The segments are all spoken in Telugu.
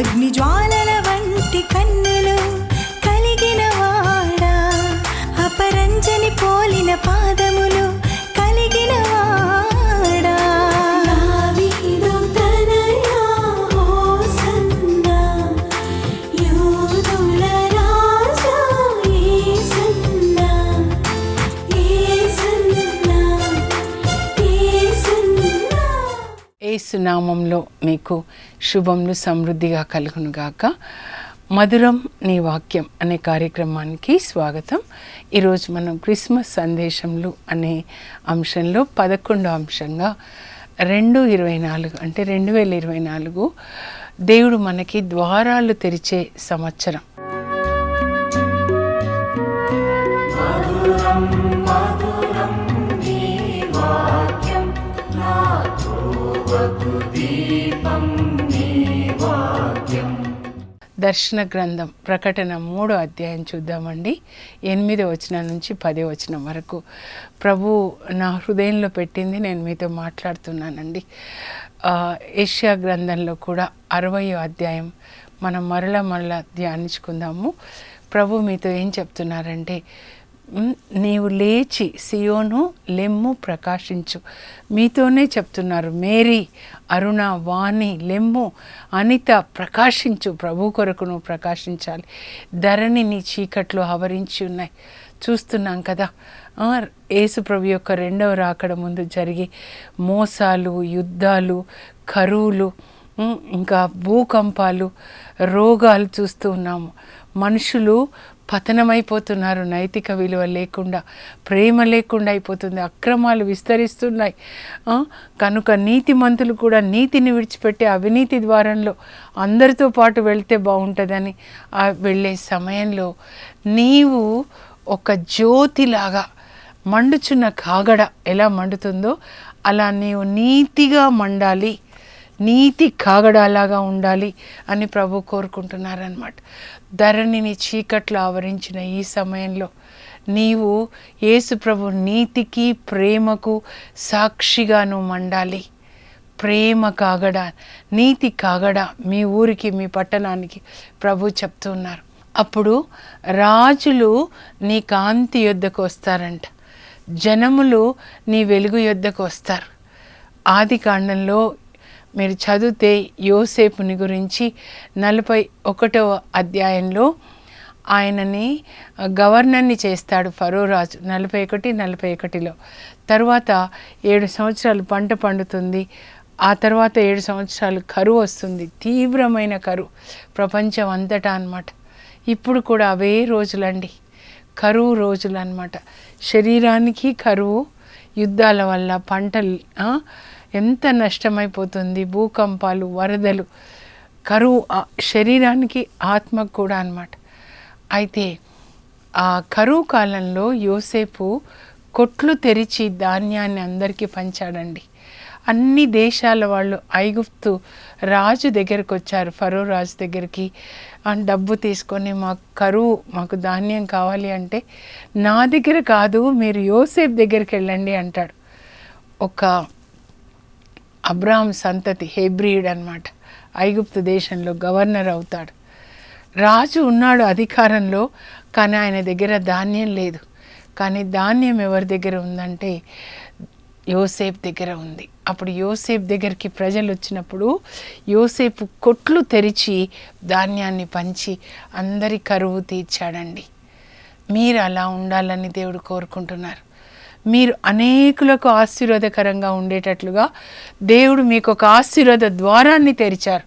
అగ్ని జ్వాలల వంటి కన్నులు కలిగిన వాడా అపరంజని పోలిన పాదములు కలిగిన వాడా. యేసన్నా ఏసునామంలో మీకు శుభములు సమృద్ధిగా కలుగునుగాక. మధురం నీ వాక్యం అనే కార్యక్రమానికి స్వాగతం. ఈరోజు మనం క్రిస్మస్ సందేశంలు అనే అంశంలో పదకొండో అంశంగా రెండు ఇరవై నాలుగు అంటే రెండు వేల ఇరవై నాలుగు దేవుడు మనకి ద్వారాలు తెరిచే సంవత్సరం. దర్శన గ్రంథం ప్రకటన మూడో అధ్యాయం చూద్దామండి. ఎనిమిదో వచనం నుంచి పది వచనం వరకు. ప్రభు నా హృదయంలో పెట్టింది నేను మీతో మాట్లాడుతున్నానండి. ఏషియా గ్రంథంలో కూడా అరవయో అధ్యాయం మనం మరల మరల ధ్యానించుకుందాము. ప్రభు మీతో ఏం చెప్తున్నారంటే నీవు లేచి సియోను లెమ్ము ప్రకాశించు. మీతోనే చెప్తున్నారు మేరీ అరుణ వాణి లెమ్ము అనిత ప్రకాశించు. ప్రభు కొరకు నువ్వు ప్రకాశించాలి. ధరణి నీ చీకట్లో ఆవరించి ఉన్నాయి. చూస్తున్నాం కదా. ఆ, యేసు ప్రభు యొక్క రెండవ రాకడ ముందు జరిగే మోసాలు యుద్ధాలు కరువులు ఇంకా భూకంపాలు రోగాలు చూస్తూ ఉన్నాము. మనుషులు పతనమైపోతున్నారు. నైతిక విలువ లేకుండా ప్రేమ లేకుండా అయిపోతుంది. అక్రమాలు విస్తరిస్తున్నాయి. కనుక కనుక నీతిమంతులు కూడా నీతిని విడిచిపెట్టి అవినీతి ద్వారంలో అందరితో పాటు వెళ్తే బాగుంటుందని ఆ వెళ్ళే సమయంలో నీవు ఒక జ్యోతిలాగా మండుచున్న కాగడ ఎలా మండుతుందో అలా నీవు నీతిగా మండాలి. నీతి కాగడాలాగా ఉండాలి అని ప్రభు కోరుకుంటున్నారనమాట ధరణిని చీకట్లో ఆవరించిన ఈ సమయంలో నీవు యేసు ప్రభు నీతికి ప్రేమకు సాక్షిగాను మండాలి. ప్రేమ కాగడ నీతి కాగడ మీ ఊరికి మీ పట్టణానికి ప్రభు చెప్తున్నారు అప్పుడు రాజులు నీ కాంతి యొద్దకు వస్తారంట. జనములు నీ వెలుగు యొద్దకు వస్తారు. ఆది కాండంలో మీరు చదివితే యోసేపుని గురించి నలభై ఒకటవ అధ్యాయంలో ఆయనని గవర్నర్ని చేస్తాడు ఫరో రాజు. నలభై ఒకటి నలభై ఒకటిలో. తర్వాత ఏడు సంవత్సరాలు పంట పండుతుంది. ఆ తర్వాత ఏడు సంవత్సరాలు కరువు వస్తుంది. తీవ్రమైన కరువు. ప్రపంచం అంతటా అన్నమాట. ఇప్పుడు కూడా అవే రోజులండి. కరువు రోజులు అన్నమాట శరీరానికి కరువు యుద్ధాల వల్ల పంటలు ఎంత నష్టమైపోతుంది? భూకంపాలు వరదలు. కరువు ఆ, శరీరానికి ఆత్మకు కూడా అనమాట అయితే ఆ కరువు కాలంలో యోసేపు కొట్లు తెరిచి ధాన్యాన్ని అందరికీ పంచాడండి. అన్ని దేశాల వాళ్ళు ఐగుప్తు రాజు దగ్గరికి వచ్చారు ఫరో రాజు దగ్గరికి. ఆ డబ్బు తీసుకొని మాకు కరువు మాకు ధాన్యం కావాలి అంటే నా దగ్గర కాదు మీరు యోసేఫ్ దగ్గరికి వెళ్ళండి అంటాడు. ఒక అబ్రాహం సంతతి హెబ్రియుడ్ అన్నమాట. ఐగుప్తు దేశంలో గవర్నర్ అవుతాడు. రాజు ఉన్నాడు అధికారంలో కానీ ఆయన దగ్గర ధాన్యం లేదు. కానీ ధాన్యం ఎవరి దగ్గర ఉందంటే యోసేఫ్ దగ్గర ఉంది. అప్పుడు యోసేఫ్ దగ్గరికి ప్రజలు వచ్చినప్పుడు యోసేపు కొట్లు తెరిచి ధాన్యాన్ని పంచి అందరి కరువు తీర్చాడండి. మీరు అలా ఉండాలని దేవుడు కోరుకుంటున్నారు. మీరు అనేకులకు ఆశీర్వాదకరంగా ఉండేటట్లుగా దేవుడు మీకు ఒక ఆశీర్వాద ద్వారాన్ని తెరిచారు.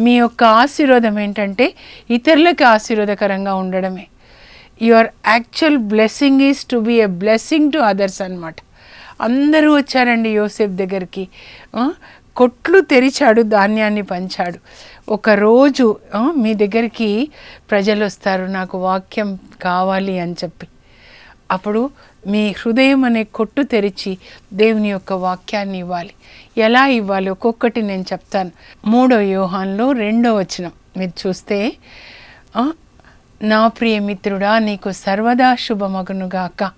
మీ యొక్క ఆశీర్వాదం ఏంటంటే ఇతరులకి ఆశీర్వాదకరంగా ఉండడమే. Your actual blessing is to be a blessing to others అనమాట అందరూ వచ్చారండి యోసేఫ్ దగ్గరికి. కొట్లు తెరిచాడు ధాన్యాన్ని పంచాడు. ఒకరోజు మీ దగ్గరికి ప్రజలు వస్తారు నాకు వాక్యం కావాలి అని చెప్పి. అప్పుడు మీ హృదయం అనే కొట్టు తెరిచి దేవుని యొక్క వాక్యాన్ని ఇవ్వాలి. ఎలా ఇవ్వాలి? ఒక్కొక్కటి నేను చెప్తాను. మూడో వ్యూహాన్లో రెండో వచనం. మీరు చూస్తే నా ప్రియమిత్రుడా నీకు సర్వదా శుభమగునుగాక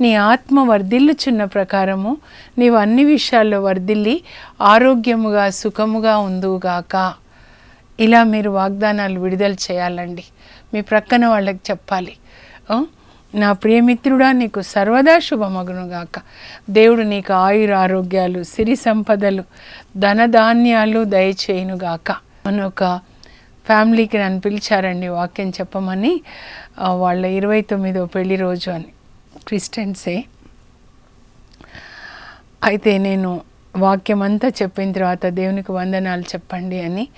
నీ ఆత్మ వర్ధిల్లుచున్న ప్రకారము నీవు అన్ని విషయాల్లో వర్ధిల్లి ఆరోగ్యముగా సుఖముగా ఉందువుగాక ఇలా మీరు వాగ్దానాలు విడుదల చేయాలండి. మీ ప్రక్కన వాళ్ళకి చెప్పాలి. నా ప్రియమిత్రుడా నీకు సర్వదా శుభమగునుగాక. దేవుడు నీకు ఆయుర ఆరోగ్యాలు సిరి సంపదలు ధనధాన్యాలు దయచేయునుగాక. అని ఒక ఫ్యామిలీకి నన్ను పిలిచారండి వాక్యం చెప్పమని వాళ్ళ ఇరవై తొమ్మిదో పెళ్ళి రోజు అని. క్రిస్టియన్సే. అయితే నేను వాక్యం అంతా చెప్పిన తర్వాత దేవునికి వందనాలు చెప్పండి అని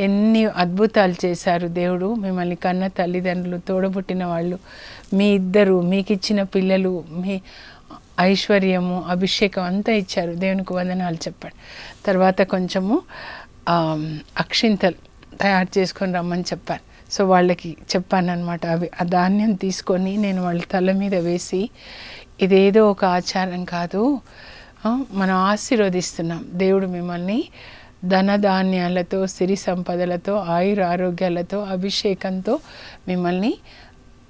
ఎన్ని అద్భుతాలు చేశారు దేవుడు. మిమ్మల్ని కన్న తల్లిదండ్రులు తోడబుట్టిన వాళ్ళు మీ ఇద్దరు మీకు ఇచ్చిన పిల్లలు మీ ఐశ్వర్యము అభిషేకం అంతా ఇచ్చారు. దేవునికి వందనాలు చెప్పండి. తర్వాత కొంచెము అక్షింతలు తయారు చేసుకొని రమ్మని చెప్పారు. సో వాళ్ళకి చెప్పానమాట అవి ఆ ధాన్యం తీసుకొని నేను వాళ్ళ తల మీద వేసి ఇదేదో ఒక ఆచారం కాదు. మనం ఆశీర్వదిస్తున్నాం. దేవుడు మిమ్మల్ని ధనధాన్యాలతో సిరి సంపదలతో ఆయుర ఆరోగ్యాలతో అభిషేకంతో మిమ్మల్ని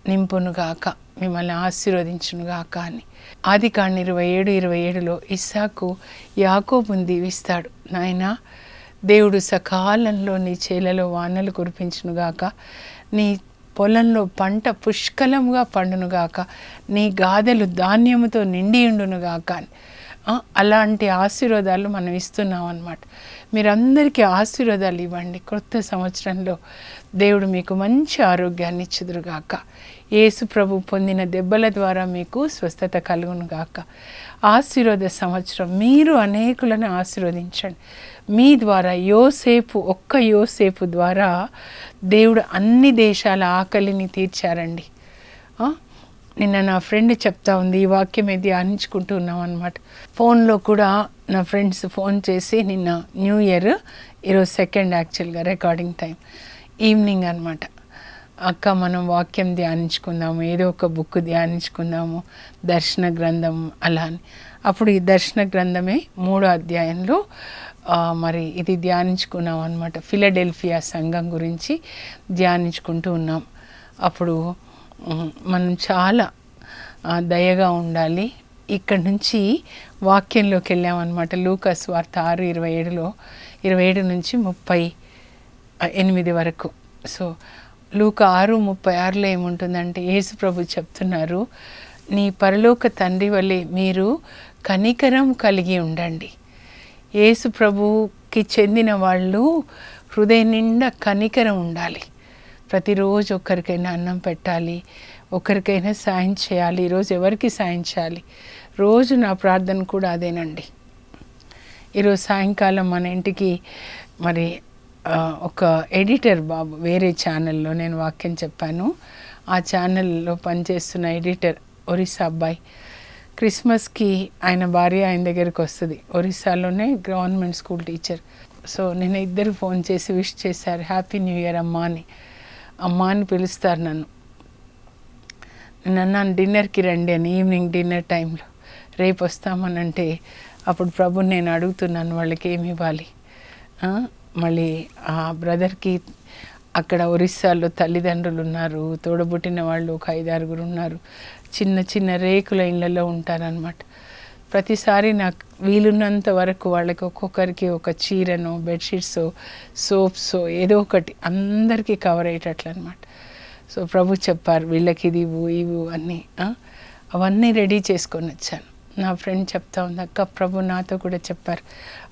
నింపునుగాక మిమ్మల్ని ఆశీర్వదించునుగాక అని. ఆది కాండ ఇరవై ఏడు ఇరవై ఏడులో ఇస్సాకు యాకోబుని దీవిస్తాడు. నాయనా దేవుడు సకాలంలో నీ చేలలో వానలు కురిపించునుగాక నీ పొలంలో పంట పుష్కలముగా పండునుగాక నీ గాదెలు ధాన్యముతో నిండి ఉండునుగాక అని. అలాంటి ఆశీర్వాదాలు మనం ఇస్తున్నాం అన్నమాట మీరందరికీ ఆశీర్వాదాలు ఇవ్వండి. కొత్త సంవత్సరంలో దేవుడు మీకు మంచి ఆరోగ్యాన్ని ఇచ్చుదురుగాక. యేసు ప్రభు పొందిన దెబ్బల ద్వారా మీకు స్వస్థత కలుగునుగాక. ఆశీర్వాద సంవత్సరం మీరు అనేకులను ఆశీర్వదించండి. మీ ద్వారా యోసేపు ఒక్క యోసేపు ద్వారా దేవుడు అన్ని దేశాల ఆకలిని తీర్చారండి. నిన్న నా ఫ్రెండ్ చెప్తా ఉంది ఈ వాక్యం ఇది ధ్యానించుకుంటూ ఉన్నాం అనమాట ఫోన్లో కూడా నా ఫ్రెండ్స్ ఫోన్ చేసి నిన్న న్యూ ఇయర్ ఈరోజు సెకండ్ యాక్చువల్గా రికార్డింగ్ టైం. ఈవినింగ్ అనమాట అక్క మనం వాక్యం ధ్యానించుకుందాము ఏదో ఒక బుక్ ధ్యానించుకుందాము దర్శన గ్రంథం అలా అని. అప్పుడు ఈ దర్శన గ్రంథమే మూడో అధ్యాయంలో మరి ఇది ధ్యానించుకున్నాం అనమాట ఫిలడెల్ఫియా సంఘం గురించి ధ్యానించుకుంటూ ఉన్నాం. అప్పుడు మనం చాలా దయగా ఉండాలి. ఇక్కడ నుంచి వాక్యంలోకి వెళ్ళామన్నమాట. లూకస్ వార్త ఆరు ఇరవై ఏడులో ఇరవై ఏడు నుంచి ముప్పై ఎనిమిది వరకు. సో లూక ఆరు ముప్పై ఆరులో ఏముంటుందంటే యేసు ప్రభు చెప్తున్నారు నీ పరలోక తండ్రి వలె మీరు కనికరం కలిగి ఉండండి. యేసు ప్రభుకి చెందిన వాళ్ళు హృదయ నిండా కనికరం ఉండాలి. ప్రతిరోజు ఒక్కరికైనా అన్నం పెట్టాలి ఒకరికైనా సాయం చేయాలి ఈరోజు ఎవరికి సాయం చేయాలి? రోజు నా ప్రార్థన కూడా అదేనండి. ఈరోజు సాయంకాలం మన ఇంటికి మరి ఒక ఎడిటర్ బాబు వేరే ఛానల్లో నేను వాక్యం చెప్పాను. ఆ ఛానల్లో పనిచేస్తున్న ఎడిటర్ ఒరిస్సా అబ్బాయి. క్రిస్మస్కి ఆయన భార్య ఆయన దగ్గరికి వస్తుంది. ఒరిస్సాలోనే గవర్నమెంట్ స్కూల్ టీచర్. సో నేను ఇద్దరు ఫోన్ చేసి విష్ చేశారు హ్యాపీ న్యూ ఇయర్ అమ్మా అని. అమ్మ అని పిలుస్తారు నన్ను. నన్ను డిన్నర్కి రండి అని ఈవినింగ్ డిన్నర్ టైంలో. రేపు వస్తామనంటే అప్పుడు ప్రభు నేను అడుగుతున్నాను వాళ్ళకి ఏమి ఇవ్వాలి? మళ్ళీ ఆ బ్రదర్కి అక్కడ ఒరిస్సాలో తల్లిదండ్రులు ఉన్నారు తోడబుట్టిన వాళ్ళు ఒక ఐదారుగురు ఉన్నారు. చిన్న చిన్న రేకుల ఇళ్ళల్లో ఉంటారనమాట ప్రతిసారి నాకు వీలున్నంత వరకు వాళ్ళకి ఒక్కొక్కరికి ఒక చీరను బెడ్షీట్స్ సోప్స్ ఏదో ఒకటి అందరికీ కవర్ అయ్యేటట్లు అనమాట సో ప్రభు చెప్పారు వీళ్ళకి ఇది ఇవ్వు ఇవ్వు అన్నీ. అవన్నీ రెడీ చేసుకొని వచ్చాను. నా ఫ్రెండ్ చెప్తా ఉంది అక్క ప్రభు నాతో కూడా చెప్పారు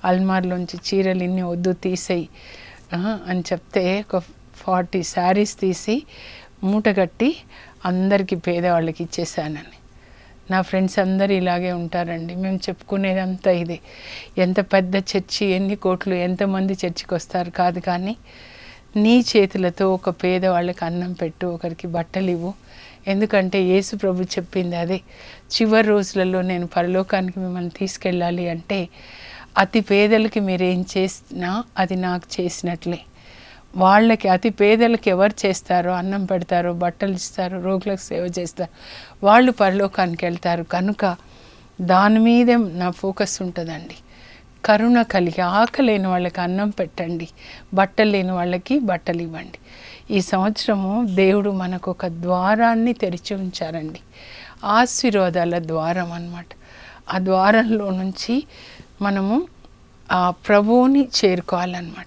అల్మార్లోంచి చీరలు ఇన్ని వద్దు తీసేయి. అని చెప్తే ఒక ఫార్టీ శారీస్ తీసి మూట కట్టి అందరికీ పేదవాళ్ళకి ఇచ్చేసానని నా ఫ్రెండ్స్ అందరు ఇలాగే ఉంటారండి. మేము చెప్పుకునేదంతా ఇదే. ఎంత పెద్ద చర్చి ఎన్ని కోట్లు ఎంతమంది చర్చికి వస్తారు కాదు కానీ నీ చేతులతో ఒక పేదవాళ్ళకి అన్నం పెట్టు ఒకరికి బట్టలు ఇవ్వు. ఎందుకంటే యేసు ప్రభు చెప్పింది అదే. చివరి రోజులలో నేను పరలోకానికి మిమ్మల్ని తీసుకెళ్ళాలి అంటే అతి పేదలకి మీరేం చేసినా అది నాకు చేసినట్లే. వాళ్ళకి అతి పేదలకు ఎవరు చేస్తారో అన్నం పెడతారో బట్టలు ఇస్తారో రోగులకు సేవ చేస్తారు వాళ్ళు పరలోకానికి వెళ్తారు. కనుక దాని మీదే నా ఫోకస్ ఉంటుందండి. కరుణ కలిగి ఆకలేని వాళ్ళకి అన్నం పెట్టండి. బట్టలు లేని వాళ్ళకి బట్టలు ఇవ్వండి. ఈ సంవత్సరము దేవుడు మనకు ఒక ద్వారాన్ని తెరిచి ఉంచారండి. ఆశీర్వాదాల ద్వారం అనమాట ఆ ద్వారంలో నుంచి మనము ఆ ప్రభువుని చేరుకోవాలన్నమాట.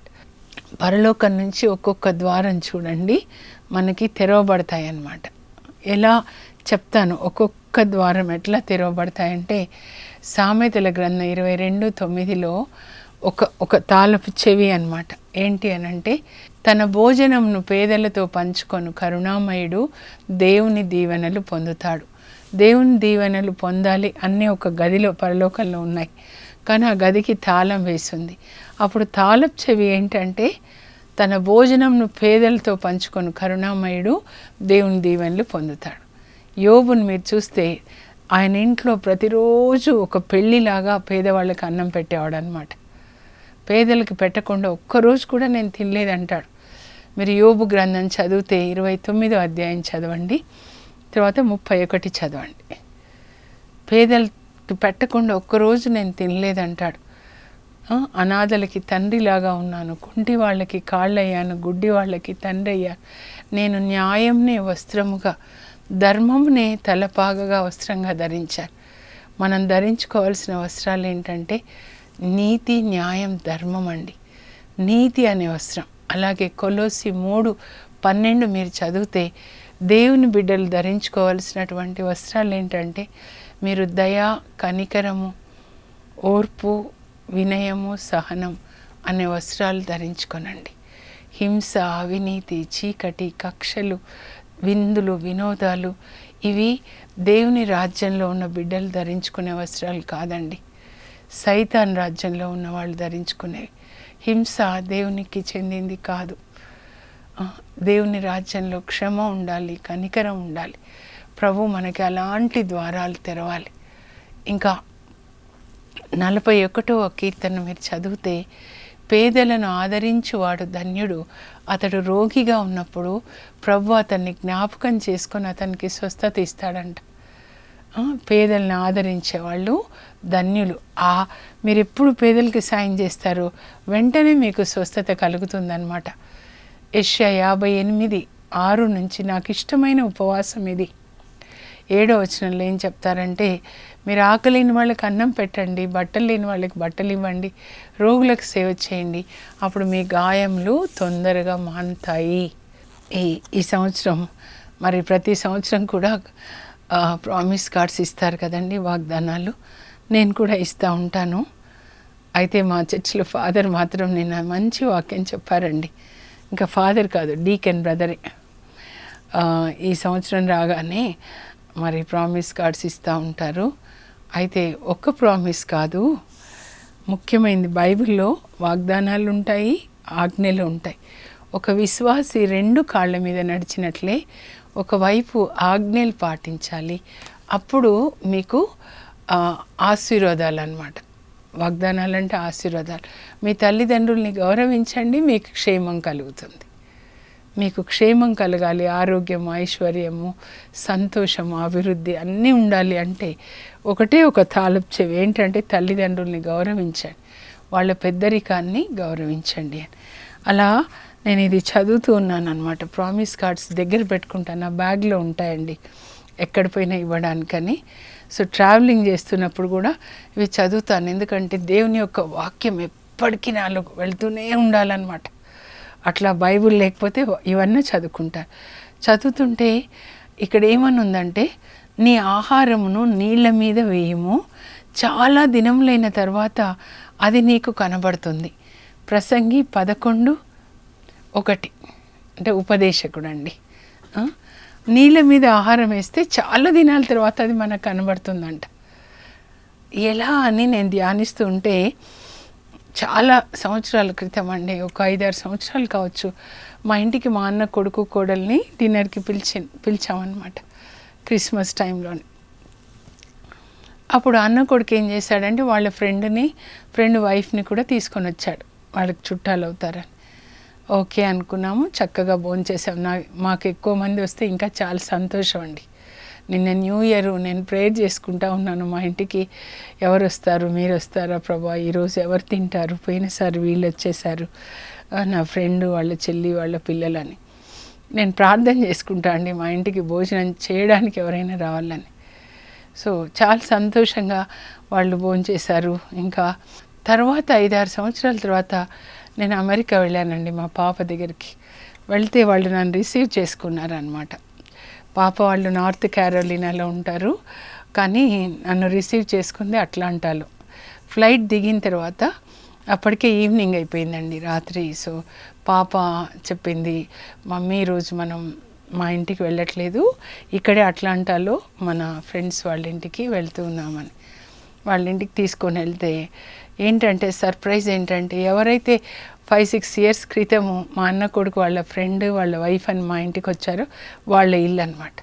పరలోకం నుంచి ఒక్కొక్క ద్వారం చూడండి మనకి తెరవబడతాయి అన్నమాట ఎలా చెప్తాను? ఒక్కొక్క ద్వారం ఎట్లా తెరవబడతాయంటే సామెతల గ్రంథం ఇరవై రెండు తొమ్మిదిలో ఒక ఒక తాళపు చెవి అనమాట ఏంటి అనంటే తన భోజనంను పేదలతో పంచుకొను కరుణామయుడు దేవుని దీవెనలు పొందుతాడు. దేవుని దీవెనలు పొందాలి అన్నీ ఒక గదిలో పరలోకంలో ఉన్నాయి. కానీ ఆ గదికి తాళం వేసింది. అప్పుడు తాళపు చెవి ఏంటంటే తన భోజనంను పేదలతో పంచుకొని కరుణామయుడు దేవుని దీవెనలు పొందుతాడు. యోబుని మీరు చూస్తే ఆయన ఇంట్లో ప్రతిరోజు ఒక పెళ్ళిలాగా పేదవాళ్ళకి అన్నం పెట్టేవాడు అనమాట పేదలకు పెట్టకుండా ఒక్కరోజు కూడా నేను తినలేదంటాడు. మీరు యోబు గ్రంథం చదివితే ఇరవై తొమ్మిదో అధ్యాయం చదవండి తర్వాత ముప్పై ఒకటి చదవండి. పేదలు పెట్టకుండా ఒక్కరోజు నేను తినలేదంటాడు. అనాథలకి తండ్రిలాగా ఉన్నాను కుంటి వాళ్ళకి కాళ్ళయ్యాను గుడ్డి వాళ్ళకి తండ్రి అయ్యాను నేను న్యాయంనే వస్త్రముగా ధర్మంనే తలపాగగా వస్త్రంగా ధరించాను. మనం ధరించుకోవాల్సిన వస్త్రాలు ఏంటంటే నీతి న్యాయం ధర్మం అండి. నీతి అనే వస్త్రం. అలాగే కొలోసి మూడు పన్నెండు మీరు చదివితే దేవుని బిడ్డలు ధరించుకోవాల్సినటువంటి వస్త్రాలు ఏంటంటే మీరు దయ కనికరము ఓర్పు వినయము సహనం అనే వస్త్రాలు ధరించుకొనండి. హింస అవినీతి చీకటి కక్షలు విందులు వినోదాలు ఇవి దేవుని రాజ్యంలో ఉన్న బిడ్డలు ధరించుకునే వస్త్రాలు కాదండి. సైతాన్ రాజ్యంలో ఉన్న వాళ్ళు ధరించుకునేవి. హింస దేవునికి చెందింది కాదు. దేవుని రాజ్యంలో క్షమ ఉండాలి కనికరం ఉండాలి. ప్రభు మనకి అలాంటి ద్వారాలు తెరవాలి. ఇంకా నలభై ఒకటవ కీర్తన మీరు చదివితే పేదలను ఆదరించువాడు ధన్యుడు. అతడు రోగిగా ఉన్నప్పుడు ప్రభు అతన్ని జ్ఞాపకం చేసుకొని అతనికి స్వస్థత ఇస్తాడంట. పేదలను ఆదరించే వాళ్ళు ధన్యులు. ఆ మీరు ఎప్పుడు పేదలకి సాయం చేస్తారు వెంటనే మీకు స్వస్థత కలుగుతుందన్నమాట. యెషయా యాభై ఎనిమిది ఆరు నుంచి నాకు ఇష్టమైన ఉపవాసం ఇది. ఏడో వచనంలో ఏం చెప్తారంటే మీరు ఆకలి లేని వాళ్ళకి అన్నం పెట్టండి బట్టలు లేని వాళ్ళకి బట్టలు ఇవ్వండి రోగులకు సేవ చేయండి. అప్పుడు మీ గాయములు తొందరగా మానుతాయి. ఈ ఈ సంవత్సరం మరి ప్రతి సంవత్సరం కూడా ప్రామిస్ కార్డ్స్ ఇస్తారు కదండి వాగ్దానాలు. నేను కూడా ఇస్తూ ఉంటాను. అయితే మా చర్చిలో ఫాదర్ మాత్రం నిన్న మంచి వాక్యం చెప్పారండి. ఇంకా ఫాదర్ కాదు డీకెన్ బ్రదరే. ఈ సంవత్సరం రాగానే మరి ప్రామిస్ కార్డ్స్ ఇస్తూ ఉంటారు. అయితే ఒక్క ప్రామిస్ కాదు. ముఖ్యమైనది బైబిల్లో వాగ్దానాలు ఉంటాయి ఆజ్ఞలు ఉంటాయి. ఒక విశ్వాసి రెండు కాళ్ళ మీద నడిచినట్లే ఒకవైపు ఆజ్ఞలు పాటించాలి. అప్పుడు మీకు ఆశీర్వాదాలు అన్నమాట వాగ్దానాలు అంటే ఆశీర్వాదాలు. మీ తల్లిదండ్రుల్ని గౌరవించండి మీకు క్షేమం కలుగుతుంది. మీకు క్షేమం కలగాలి ఆరోగ్యము ఐశ్వర్యము సంతోషము అభివృద్ధి అన్నీ ఉండాలి అంటే ఒకటే ఒక తాలపు చెవి ఏంటంటే తల్లిదండ్రుల్ని గౌరవించండి. వాళ్ళ పెద్దరికాన్ని గౌరవించండి అని. అలా నేను ఇది చదువుతూ ఉన్నాను అనమాట ప్రామిస్ కార్డ్స్ దగ్గర పెట్టుకుంటాను నా బ్యాగ్లో ఉంటాయండి. ఎక్కడ పోయినా ఇవ్వడానికని. సో ట్రావెలింగ్ చేస్తున్నప్పుడు కూడా ఇవి చదువుతాను. ఎందుకంటే దేవుని యొక్క వాక్యం ఎప్పటికీ నాలో వెళ్తూనే ఉండాలన్నమాట. అట్లా బైబుల్ లేకపోతే ఇవన్నీ చదువుకుంటారు చదువుతుంటే ఇక్కడ ఏమనుందంటే నీ ఆహారమును నీళ్ళ మీద వేయము. చాలా దినములైన తర్వాత అది నీకు కనబడుతుంది. ప్రసంగి పదకొండు ఒకటి. అంటే ఉపదేశకుడు అండి నీళ్ళ మీద ఆహారం వేస్తే చాలా దినాల తర్వాత అది మనకు కనబడుతుందంట. ఎలా అని నేను ధ్యానిస్తూ ఉంటే చాలా సంవత్సరాల క్రితం అండి ఒక ఐదారు సంవత్సరాలు కావచ్చు. మా ఇంటికి మా అన్న కొడుకు కోడల్ని డిన్నర్కి పిలిచి పిలిచామన్నమాట క్రిస్మస్ టైంలోని. అప్పుడు అన్న కొడుకు ఏం చేశాడంటే వాళ్ళ ఫ్రెండ్ని ఫ్రెండ్ వైఫ్ని కూడా తీసుకొని వచ్చాడు. వాళ్ళకి చుట్టాలు అవుతారని. ఓకే అనుకున్నాము చక్కగా భోంచేసాం. నా మాకు ఎక్కువ మంది వస్తే ఇంకా చాలా సంతోషం అండి. నిన్న న్యూ ఇయర్ నేను ప్రేయర్ చేసుకుంటా ఉన్నాను. మా ఇంటికి ఎవరు వస్తారు? మీరు వస్తారా ప్రభా? ఈరోజు ఎవరు తింటారు? పోయినసారి వీళ్ళు వచ్చేసారు. నా ఫ్రెండ్ వాళ్ళ చెల్లి వాళ్ళ పిల్లలని. నేను ప్రార్థన చేసుకుంటా అండి. మా ఇంటికి భోజనం చేయడానికి ఎవరైనా రావాలని. సో చాలా సంతోషంగా వాళ్ళు భోంచేశారు. ఇంకా తర్వాత ఐదారు సంవత్సరాల తర్వాత నేను అమెరికా వెళ్ళానండి మా పాప దగ్గరికి. వెళ్తే వాళ్ళు నన్ను రిసీవ్ చేసుకున్నారు అనమాట పాప వాళ్ళు నార్త్ క్యారోలినాలో ఉంటారు. కానీ నన్ను రిసీవ్ చేసుకుంది అట్లాంటాలో. ఫ్లైట్ దిగిన తర్వాత అప్పటికే ఈవినింగ్ అయిపోయిందండి రాత్రి. సో పాప చెప్పింది మమ్మీ ఈరోజు మనం మా ఇంటికి వెళ్ళట్లేదు. ఇక్కడే అట్లాంటాలో మన ఫ్రెండ్స్ వాళ్ళ ఇంటికి వెళ్తూ ఉన్నామని వాళ్ళ ఇంటికి తీసుకొని వెళ్తే ఏంటంటే సర్ప్రైజ్ ఏంటంటే ఎవరైతే ఫైవ్ సిక్స్ ఇయర్స్ క్రితము మా అన్న కొడుకు వాళ్ళ ఫ్రెండ్ వాళ్ళ వైఫ్ అని మా ఇంటికి వచ్చారు. వాళ్ళ ఇల్లు అనమాట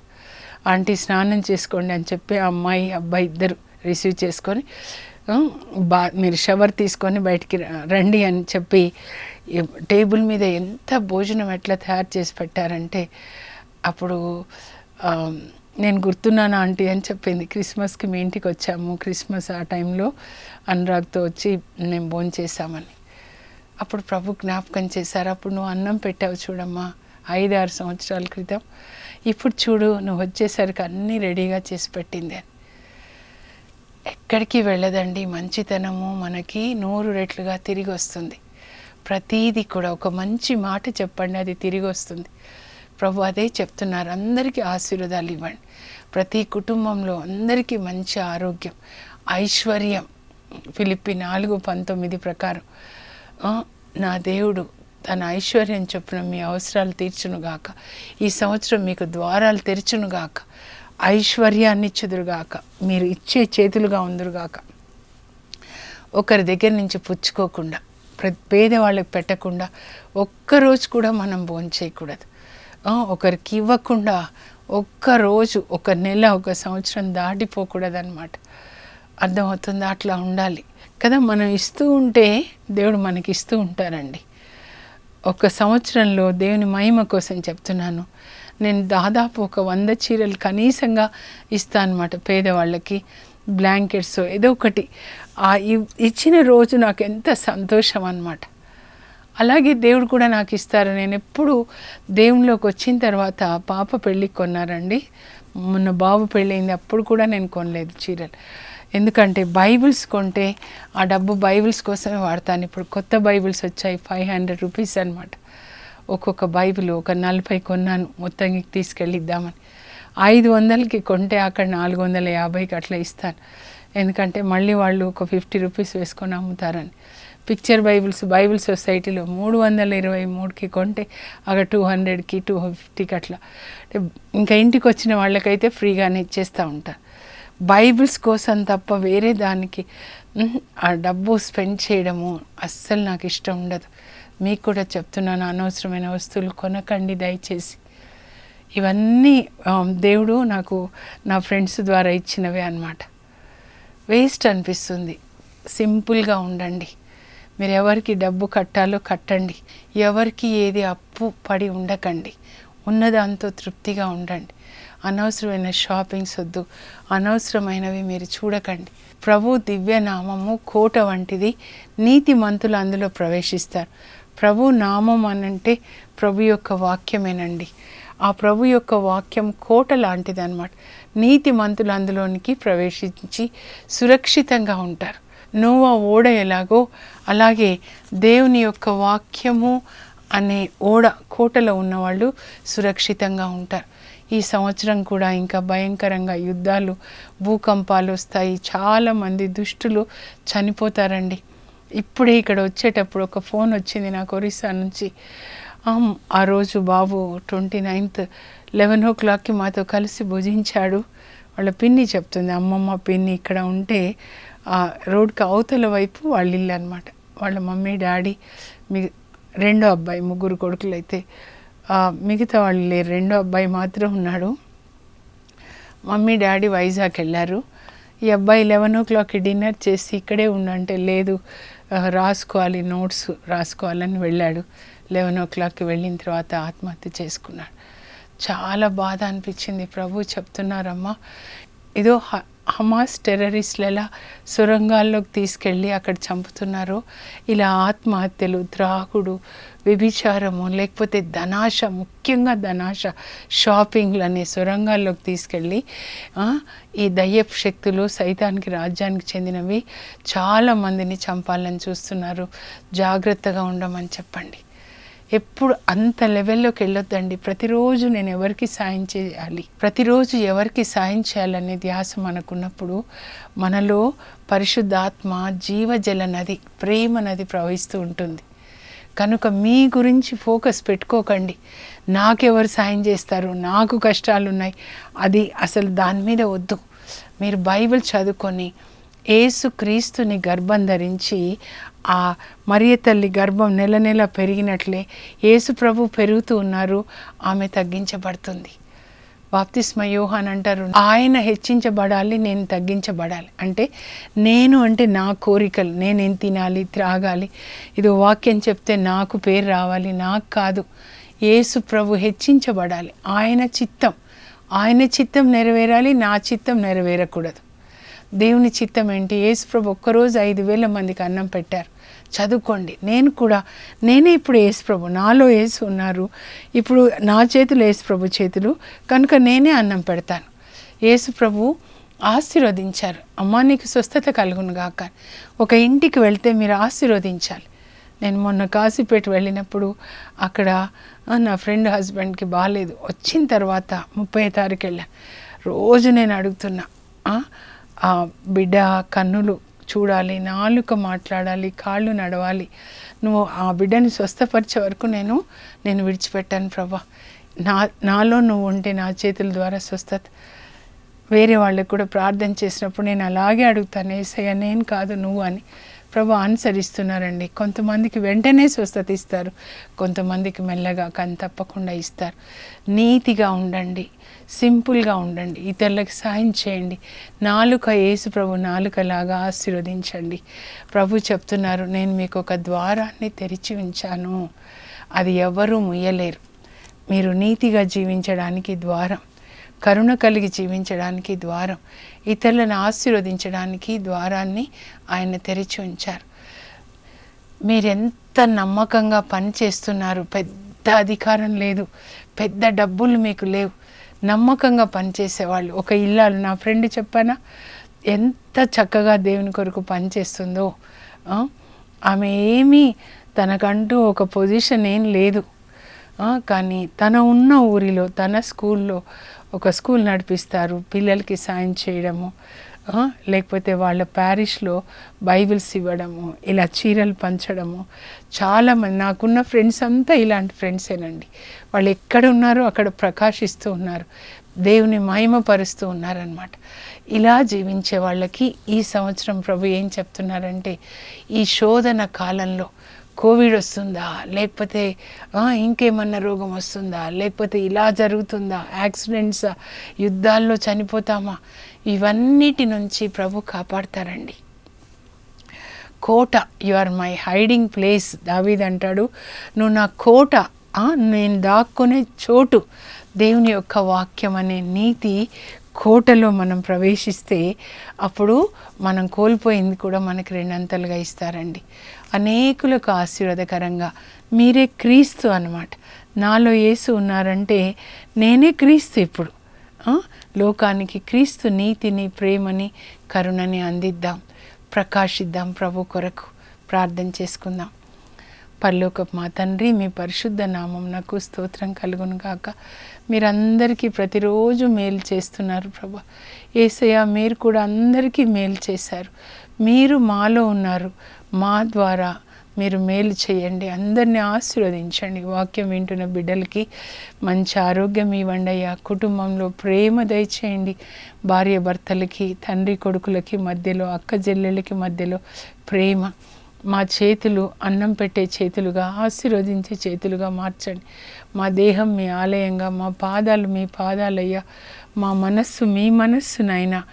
ఆంటీ స్నానం చేసుకోండి అని చెప్పి ఆ అమ్మాయి అబ్బాయి ఇద్దరు రిసీవ్ చేసుకొని బా మీరు షవర్ తీసుకొని బయటికి రండి అని చెప్పి టేబుల్ మీద ఎంత భోజనం ఎట్లా తయారు చేసి పెట్టారంటే అప్పుడు నేను గుర్తున్నాను ఆంటీ అని చెప్పింది. క్రిస్మస్కి మీ ఇంటికి వచ్చాము. క్రిస్మస్ ఆ టైంలో అనురాగ్తో వచ్చి మేము భోజనం చేసామని అప్పుడు ప్రభు జ్ఞాపకం చేశారు. అప్పుడు నువ్వు అన్నం పెట్టావు చూడమ్మా. ఐదు ఆరు సంవత్సరాల క్రితం. ఇప్పుడు చూడు నువ్వు వచ్చేసరికి అన్నీ రెడీగా చేసి పెట్టింది అని. ఎక్కడికి వెళ్ళదండి. మంచితనము మనకి నూరు రెట్లుగా తిరిగి వస్తుంది. ప్రతీది కూడా ఒక మంచి మాట చెప్పండి అది తిరిగి వస్తుంది. ప్రభు అదే చెప్తున్నారు. అందరికీ ఆశీర్వాదాలు ఇవ్వండి. ప్రతి కుటుంబంలో అందరికీ మంచి ఆరోగ్యం ఐశ్వర్యం. ఫిలిప్పి నాలుగు పంతొమ్మిది ప్రకారం. నా దేవుడు తన ఐశ్వర్యం చొప్పున మీ అవసరాలు తీర్చునుగాక. ఈ సంవత్సరం మీకు ద్వారాలు తెరచునుగాక. ఐశ్వర్యాన్ని ఇచ్చుదురుగాక మీరు ఇచ్చే చేతులుగా ఉందరుగాక. ఒకరి దగ్గర నుంచి పుచ్చుకోకుండా ప్రతి పేదవాళ్ళకి పెట్టకుండా ఒక్కరోజు కూడా మనం భోంచేయకూడదు. ఒకరికి ఇవ్వకుండా ఒక్కరోజు ఒక నెల ఒక సంవత్సరం దాటిపోకూడదు అనమాట అర్థమవుతుందా? అట్లా ఉండాలి. కదా మనం ఇస్తూ ఉంటే దేవుడు మనకి ఇస్తూ ఉంటారండి. ఒక సంవత్సరంలో దేవుని మహిమ కోసం చెప్తున్నాను. నేను దాదాపు ఒక వంద చీరలు కనీసంగా ఇస్తాను అనమాట పేదవాళ్ళకి బ్లాంకెట్స్ ఏదో ఒకటి. ఆ ఇచ్చిన రోజు నాకు ఎంత సంతోషం అన్నమాట. అలాగే దేవుడు కూడా నాకు ఇస్తారు. నేను ఎప్పుడు దేవునిలోకి వచ్చిన తర్వాత పాప పెళ్ళికి కొన్నారండి. మొన్న బాబు పెళ్ళయింది అప్పుడు కూడా నేను కొనలేదు చీరలు. ఎందుకంటే బైబిల్స్ కొంటే ఆ డబ్బు బైబిల్స్ కోసమే వాడతాను. ఇప్పుడు కొత్త బైబిల్స్ వచ్చాయి ఫైవ్ హండ్రెడ్ రూపీస్ అనమాట ఒక్కొక్క బైబిల్ ఒక నలభై కొన్నాను మొత్తానికి తీసుకెళ్ళిద్దామని. ఐదు వందలకి కొంటే అక్కడ నాలుగు వందల యాభైకి అట్లా ఇస్తాను. ఎందుకంటే మళ్ళీ వాళ్ళు ఒక ఫిఫ్టీ రూపీస్ వేసుకొని అమ్ముతారని. పిక్చర్ బైబిల్స్ బైబిల్ సొసైటీలో మూడు వందల ఇరవై మూడుకి కొంటే అక్కడ టూ హండ్రెడ్కి టూ ఫిఫ్టీకి అట్లా. అంటే ఇంకా ఇంటికి వచ్చిన వాళ్ళకైతే ఫ్రీగానే ఇచ్చేస్తూ ఉంటాను బైబిల్స్ కోసం తప్ప వేరే దానికి. ఆ డబ్బు స్పెండ్ చేయడము అస్సలు నాకు ఇష్టం ఉండదు. మీకు కూడా చెప్తున్నాను అనవసరమైన వస్తువులు కొనకండి దయచేసి. ఇవన్నీ దేవుడు నాకు నా ఫ్రెండ్స్ ద్వారా ఇచ్చినవే అన్నమాట. వేస్ట్ అనిపిస్తుంది. సింపుల్గా ఉండండి. మీరు ఎవరికి డబ్బు కట్టాలో కట్టండి. ఎవరికి ఏది అప్పు పడి ఉండకండి. ఉన్నదాంతో తృప్తిగా ఉండండి. అనవసరమైన షాపింగ్స్ వద్దు. అనవసరమైనవి మీరు చూడకండి. ప్రభు దివ్య నామము కోట వంటిది. నీతి మంతులు అందులో ప్రవేశిస్తారు. ప్రభు నామం అనంటే ప్రభు యొక్క వాక్యమేనండి. ఆ ప్రభు యొక్క వాక్యం కోట లాంటిది అనమాట నీతి మంతులు అందులోనికి ప్రవేశించి సురక్షితంగా ఉంటారు. నోవా ఓడ ఎలాగో అలాగే దేవుని యొక్క వాక్యము అనే ఓడ కోటలో ఉన్నవాళ్ళు సురక్షితంగా ఉంటారు. ఈ సంవత్సరం కూడా ఇంకా భయంకరంగా యుద్ధాలు భూకంపాలు వస్తాయి. చాలామంది దుష్టులు చనిపోతారండి. ఇప్పుడే ఇక్కడ వచ్చేటప్పుడు ఒక ఫోన్ వచ్చింది నాకు ఒరిస్సా నుంచి. ఆ రోజు బాబు ట్వంటీ నైన్త్ లెవెన్ ఓ క్లాక్కి మాతో కలిసి భుజించాడు. వాళ్ళ పిన్ని చెప్తుంది అమ్మమ్మ పిన్ని ఇక్కడ ఉంటే ఆ రోడ్కి అవతల వైపు వాళ్ళ ఇల్లు అనమాట వాళ్ళ మమ్మీ డాడీ మీ రెండో అబ్బాయి ముగ్గురు కొడుకులు అయితే మిగతా వాళ్ళు లేరు రెండో అబ్బాయి మాత్రం ఉన్నాడు. మమ్మీ డాడీ వైజాగ్ వెళ్ళారు. ఈ అబ్బాయి లెవెన్ ఓ క్లాక్కి డిన్నర్ చేసి ఇక్కడే ఉండంటే లేదు రాసుకోవాలి నోట్స్ రాసుకోవాలని వెళ్ళాడు. లెవెన్ ఓ క్లాక్కి వెళ్ళిన తర్వాత ఆత్మహత్య చేసుకున్నాడు. చాలా బాధ అనిపించింది. ప్రభు చెప్తున్నారమ్మా ఏదో హ- హమాస్ టెర్రరిస్టులు ఎలా సొరంగాల్లోకి తీసుకెళ్ళి అక్కడ చంపుతున్నారో. ఇలా ఆత్మహత్యలు ద్రాకుడు వ్యభిచారము లేకపోతే ధనాశ ముఖ్యంగా ధనాశ షాపింగ్లు అనే సొరంగాల్లోకి తీసుకెళ్ళి ఈ దయ్యపు శక్తులు సైతానికి రాజ్యానికి చెందినవి చాలా మందిని చంపాలని చూస్తున్నారు. జాగ్రత్తగా ఉండమని చెప్పండి. ఎప్పుడు అంత లెవెల్లోకి వెళ్ళొద్దండి. ప్రతిరోజు నేను ఎవరికి సాయం చేయాలి? ప్రతిరోజు ఎవరికి సాయం చేయాలనే ధ్యాస మనకున్నప్పుడు మనలో పరిశుద్ధాత్మ జీవజల నది ప్రేమ నది ప్రవహిస్తూ ఉంటుంది. కనుక మీ గురించి ఫోకస్ పెట్టుకోకండి. నాకెవరు సాయం చేస్తారు? నాకు కష్టాలు ఉన్నాయి అది అసలు దాని మీద వద్దు. మీరు బైబిల్ చదువుకొని ఏసు క్రీస్తుని గర్భం ధరించి ఆ మరియ తల్లి గర్భం నెల నెల పెరిగినట్లే యేసు ప్రభు పెరుగుతూ ఉన్నారు ఆమె తగ్గించబడుతుంది. బాప్తిస్మ యోహాన్ అంటారు ఆయన హెచ్చించబడాలి నేను తగ్గించబడాలి. అంటే నేను అంటే నా కోరికలు నేనేం తినాలి త్రాగాలి ఇది వాక్యం చెప్తే నాకు పేరు రావాలి నాకు కాదు. యేసు ప్రభు హెచ్చించబడాలి. ఆయన చిత్తం ఆయన చిత్తం నెరవేరాలి నా చిత్తం నెరవేరకూడదు. దేవుని చిత్తం ఏంటి? యేసుప్రభు ఒక్కరోజు ఐదు వేల మందికి అన్నం పెట్టారు. చదువుకోండి. నేను కూడా నేనే ఇప్పుడు యేసుప్రభు నాలో యేసు ఉన్నారు. ఇప్పుడు నా చేతులు యేసుప్రభు చేతులు. కనుక నేనే అన్నం పెడతాను. యేసుప్రభు ఆశీర్వదించారు. అమ్మ నీకు స్వస్థత కలుగును గాక. ఒక ఇంటికి వెళ్తే మీరు ఆశీర్వదించాలి. నేను మొన్న కాశీపేట వెళ్ళినప్పుడు అక్కడ నా ఫ్రెండ్ హస్బెండ్కి బాగాలేదు వచ్చిన తర్వాత ముప్పై తారీఖు వెళ్ళా. రోజు నేను అడుగుతున్నా ఆ, బిడ్డ కన్నులు చూడాలి నాలుక మాట్లాడాలి కాళ్ళు నడవాలి. నువ్వు ఆ బిడ్డని స్వస్థపరిచే వరకు నేను నేను విడిచిపెట్టాను ప్రభా. నా నాలో నువ్వు ఉంటే నా చేతుల ద్వారా స్వస్థత. వేరే వాళ్ళకి కూడా ప్రార్థన చేసినప్పుడు నేను అలాగే అడుగుతాను ఏసయ్య నేను కాదు నువ్వు అని. ప్రభు అనుసరిస్తున్నారండి. కొంతమందికి వెంటనే స్వస్థత ఇస్తారు కొంతమందికి మెల్లగా కానీ తప్పకుండా ఇస్తారు. నీతిగా ఉండండి. సింపుల్గా ఉండండి. ఇతరులకు సాయం చేయండి. నాలుక యేసు ప్రభు నాలుకలాగా ఆశీర్వదించండి. ప్రభు చెప్తున్నారు నేను మీకు ఒక ద్వారాన్ని తెరిచి ఉంచాను. అది ఎవరూ ముయ్యలేరు. మీరు నీతిగా జీవించడానికి ద్వారం. కరుణ కలిగి జీవించడానికి ద్వారం ఇతరులను ఆశీర్వదించడానికి ద్వారాన్ని ఆయన తెరిచి ఉంచారు. మీరెంత నమ్మకంగా పనిచేస్తున్నారు పెద్ద అధికారం లేదు పెద్ద డబ్బులు మీకు లేవు. నమ్మకంగా పనిచేసేవాళ్ళు ఒక ఇల్లాలు నా ఫ్రెండ్ చెప్పానా? ఎంత చక్కగా దేవుని కొరకు పనిచేస్తుందో ఆమె ఏమీ తనకంటూ ఒక పొజిషన్ ఏం లేదు. కానీ తన ఉన్న ఊరిలో తన స్కూల్లో ఒక స్కూల్ నడిపిస్తారు పిల్లలకి సాయం చేయడము లేకపోతే వాళ్ళ ప్యారిష్లో బైబిల్స్ ఇవ్వడము ఇలా చీరలు పంచడము. చాలామంది నాకున్న ఫ్రెండ్స్ అంతా ఇలాంటి ఫ్రెండ్సేనండి. వాళ్ళు ఎక్కడ ఉన్నారో అక్కడ ప్రకాశిస్తూ ఉన్నారు. దేవుని మహిమపరుస్తూ ఉన్నారనమాట ఇలా జీవించే వాళ్ళకి ఈ సంవత్సరం ప్రభు ఏం చెప్తున్నారంటే ఈ శోధన కాలంలో కోవిడ్ వస్తుందా? లేకపోతే ఇంకేమన్నా రోగం వస్తుందా? లేకపోతే ఇలా జరుగుతుందా? యాక్సిడెంట్స్ యుద్ధాల్లో చనిపోతామా? ఇవన్నిటి నుంచి ప్రభు కాపాడతారండి. కోట you are my hiding place David అంటాడు. నువ్వు నా కోట నేను దాక్కునే చోటు దేవుని యొక్క వాక్యం అనే నీతి కోటలో మనం ప్రవేశిస్తే అప్పుడు మనం కోల్పోయింది కూడా మనకు రెండంతలుగా ఇస్తారండి. అనేకులకు ఆశీర్వాదకరంగా మీరే క్రీస్తు అన్నమాట. నాలో యేసు ఉన్నారంటే నేనే క్రీస్తు ఇప్పుడు. లోకానికి క్రీస్తు నీతిని ప్రేమని కరుణని అందిద్దాం. ప్రకాశిద్దాం ప్రభు కొరకు ప్రార్థన చేసుకుందాం. పరలోకపు మా తండ్రి మీ పరిశుద్ధ నామం నాకు స్తోత్రం కలుగును కాక మీరందరికీ ప్రతిరోజు మేలు చేస్తున్నారు ప్రభా. ఏసయ్య మీరు కూడా అందరికీ మేలు చేశారు. మీరు మాలో ఉన్నారు. మా ద్వారా మీరు మేలు చేయండి. అందరినీ ఆశీర్వదించండి. వాక్యం వింటున్న బిడ్డలకి మంచి ఆరోగ్యం ఇవ్వండి అయ్యా కుటుంబంలో ప్రేమ దయచేయండి. భార్య భర్తలకి తండ్రి కొడుకులకి మధ్యలో అక్క చెల్లెలకి మధ్యలో ప్రేమ. మా చేతులు అన్నం పెట్టే చేతులుగా ఆశీర్వదించే చేతులుగా మార్చండి. మా దేహం మీ ఆలయంగా మా పాదాలు మీ పాదాలయ్యా. మా మనస్సు మీ మనస్సునైనా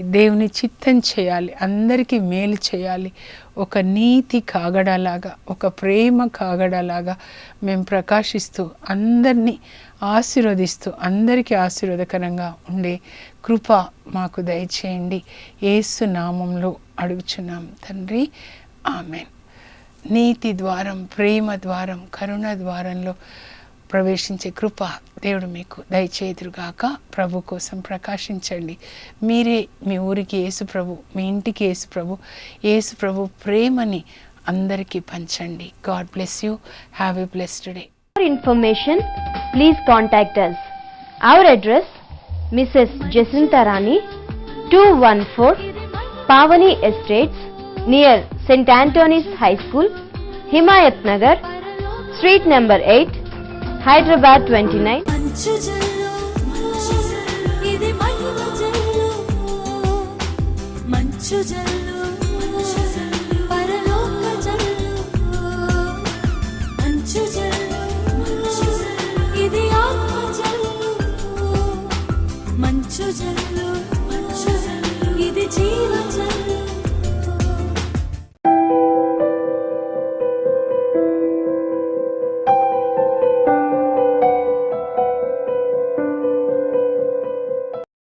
దేవుని చిత్తం చేయాలి అందరికీ మేలు చేయాలి. ఒక నీతి కాగడలాగా ఒక ప్రేమ కాగడలాగా మేము ప్రకాశిస్తూ అందరినీ ఆశీర్వదిస్తూ అందరికీ ఆశీర్వాదకరంగా ఉండే కృప మాకు దయచేయండి. ఏసు నామంలో అడుగుచున్నాం తండ్రి. ఆమెన్. నీతి ద్వారం ప్రేమ ద్వారం కరుణ ద్వారంలో ప్రవేశించే కృప దేవుడు మీకు దయచేదురుగాక ప్రభు కోసం ప్రకాశించండి. మీరే మీ ఊరికి యేసు ప్రభు మీ ఇంటికి యేసు ప్రభు యేసు ప్రభు ప్రేమని అందరికీ పంచండి. God bless you. Have a bless today for information please contact us our address Mrs Jacinta Rani, 214 Pavani Estates, near St. Near High School, Himayat Nagar, Street number 8, Hyderabad 29. మంచు జల్లు ఇది మహిమ జల్లు. మంచు మంచు జల్లు. ఇది జీవ జల్లు.